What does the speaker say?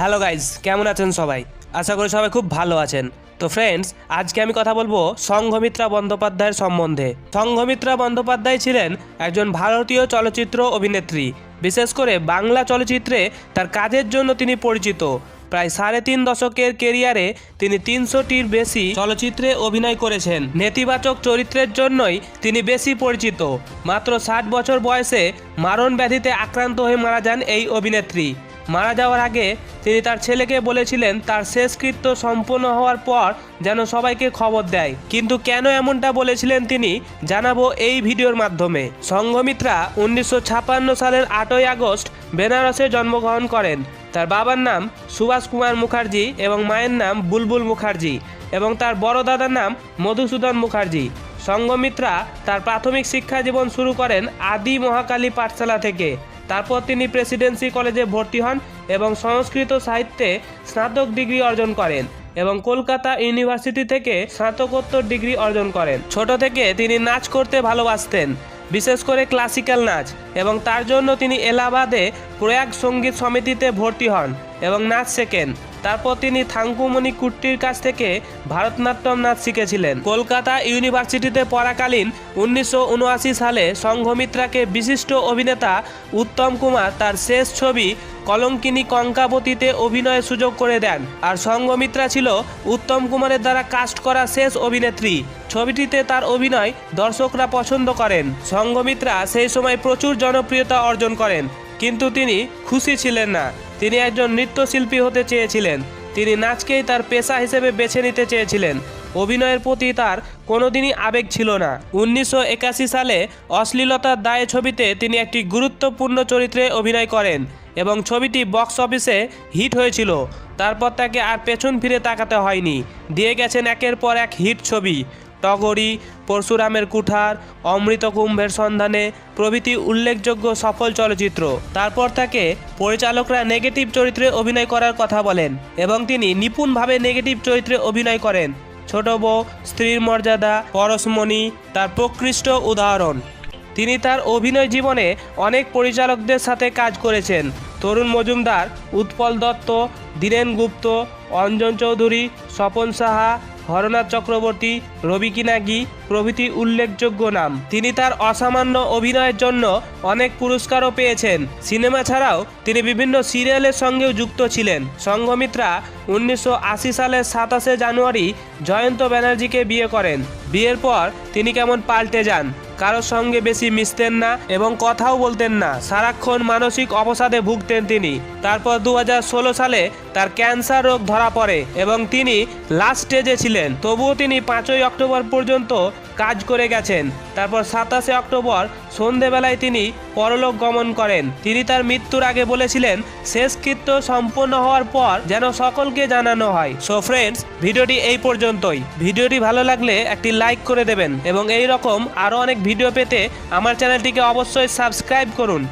Hello guys কেমন আছেন সবাই? আশা করি সবাই খুব ভালো আছেন। তো ফ্রেন্ডস আজকে আমি কথা বলব সংঘমিত্রা বন্দ্যোপাধ্যায়ের সম্বন্ধে। সংঘমিত্রা বন্দ্যোপাধ্যায় ছিলেন একজন ভারতীয় চলচ্চিত্র অভিনেত্রী। বিশেষ করে বাংলা চলচ্চিত্রে তার কাজের জন্য তিনি পরিচিত। প্রায় সাড়ে তিন দশকের কেরিয়ারে তিনি তিনশোটির বেশি চলচ্চিত্রে অভিনয় করেছেন। নেতিবাচক চরিত্রের জন্যই তিনি বেশি পরিচিত। মাত্র ষাট বছর বয়সে মারণ ব্যাধিতে আক্রান্ত হয়ে মারা যান এই অভিনেত্রী। মারা যাওয়ার আগে তিনি তার ছেলেকে বলেছিলেন, তার শেষকৃত্য সম্পন্ন হওয়ার পর যেন সবাইকে খবর দেয়। কিন্তু কেন এমনটা বলেছিলেন তিনি, জানাব এই ভিডিওর মাধ্যমে। সংঘমিত্রা উনিশশো সালের আটই আগস্ট বেনারসে জন্মগ্রহণ করেন। তার বাবার নাম সুভাষ কুমার মুখার্জি এবং মায়ের নাম বুলবুল মুখার্জি এবং তার বড় দাদার নাম মধুসূদন মুখার্জি। সঙ্গমিত্রা তার প্রাথমিক শিক্ষা জীবন শুরু করেন আদি মহাকালী পাঠশালা থেকে। তারপর তিনি প্রেসিডেন্সি কলেজে ভর্তি হন এবং সংস্কৃত সাহিত্যে স্নাতক ডিগ্রি অর্জন করেন এবং কলকাতা ইউনিভার্সিটি থেকে স্নাতকোত্তর ডিগ্রি অর্জন করেন। ছোট থেকে তিনি নাচ করতে ভালোবাসতেন, বিশেষ করে ক্লাসিক্যাল নাচ এবং তার জন্য তিনি এলাহাবাদে প্রয়াগ সংগীত সমিতিতে ভর্তি হন। এবং নাচ শেখেন। তারপর তিনি থাঙ্কুমণি কুট্টির কাছ থেকে ভারতনাট্যম নাচ শিখেছিলেন। কলকাতা ইউনিভার্সিটিতে পড়াকালীন উনিশশো উনআশি সালে সংঘমিত্রাকে বিশিষ্ট অভিনেতা উত্তম কুমার তার শেষ ছবি কলঙ্কিনী কঙ্কাবতীতে অভিনয়ের সুযোগ করে দেন। আর সঙ্গমিত্রা ছিল উত্তম কুমারের দ্বারা কাস্ট করা শেষ অভিনেত্রী। ছবিটিতে তার অভিনয় দর্শকরা পছন্দ করেন। সঙ্গমিত্রা সেই সময় প্রচুর জনপ্রিয়তা অর্জন করেন। কিন্তু তিনি খুশি ছিলেন না। তিনি একজন নৃত্যশিল্পী হতে চেয়েছিলেন। তিনি নাচকেই তার পেশা হিসেবে বেছে নিতে চেয়েছিলেন। অভিনয়ের প্রতি তার কোনোদিনই আবেগ ছিল না। উনিশশো একাশি সালে অশ্লীলতার দায়ে ছবিতে তিনি একটি গুরুত্বপূর্ণ চরিত্রে অভিনয় করেন এবং ছবিটি বক্স অফিসে হিট হয়েছিল। তারপর তাকে আর পেছন ফিরে তাকাতে হয়নি। দিয়ে গেছেন একের পর এক হিট ছবি। টগরি পরশুরামের কুঠার, অমৃত কুম্ভের সন্ধানে প্রভৃতি উল্লেখযোগ্য সফল চলচ্চিত্র। তারপর তাকে পরিচালকরা নেগেটিভ চরিত্রে অভিনয় করার কথা বলেন এবং তিনি নিপুণভাবে নেগেটিভ চরিত্রে অভিনয় করেন। ছোট বউ, স্ত্রীর মর্যাদা, পরশমণি, তার প্রকৃষ্ট উদাহরণ। তিনি তার অভিনয় জীবনে অনেক পরিচালকদের সাথে কাজ করেছেন। তরুণ মজুমদার, উৎপল দত্ত দীরেন গুপ্ত, অঞ্জন চৌধুরী, স্বপন সাহা হরনাথ চক্রবর্তী, রবি কিনাগি প্রভৃতি উল্লেখযোগ্য নাম। তিনি তার অসামান্য অভিনয়ের জন্য অনেক পুরস্কারও পেয়েছেন। সিনেমা ছাড়াও তিনি বিভিন্ন সিরিয়ালের সঙ্গেও যুক্ত ছিলেন। সংঘমিত্রা উনিশশো সালের সাতাশে জানুয়ারি জয়ন্ত ব্যানার্জিকে বিয়ে করেন। বিয়ের পর তিনি কেমন পাল্টে যান? কারোর সঙ্গে বেশি মিশতেন না এবং কথাও বলতেন না। সারাক্ষণ মানসিক অবসাদে ভুগতেন তিনি। তারপর দু হাজার ষোলো সালে তার ক্যান্সার রোগ ধরা পড়ে এবং তিনি লাস্ট স্টেজে ছিলেন। তবুও তিনি পাঁচই অক্টোবর পর্যন্ত কাজ করে গেছেন। তারপর সাতাশে অক্টোবর সন্ধেবেলায় তিনি পরলোক গমন করেন। তিনি তার মৃত্যুর আগে বলেছিলেন, শেষকৃত্য সম্পন্ন হওয়ার পর যেন সকলকে জানানো হয়। সো ফ্রেন্ডস ভিডিওটি এই পর্যন্তই। ভিডিওটি ভালো লাগলে একটি লাইক করে দেবেন এবং এই রকম আরও অনেক ভিডিও পেতে আমার চ্যানেলটিকে অবশ্যই সাবস্ক্রাইব করুন।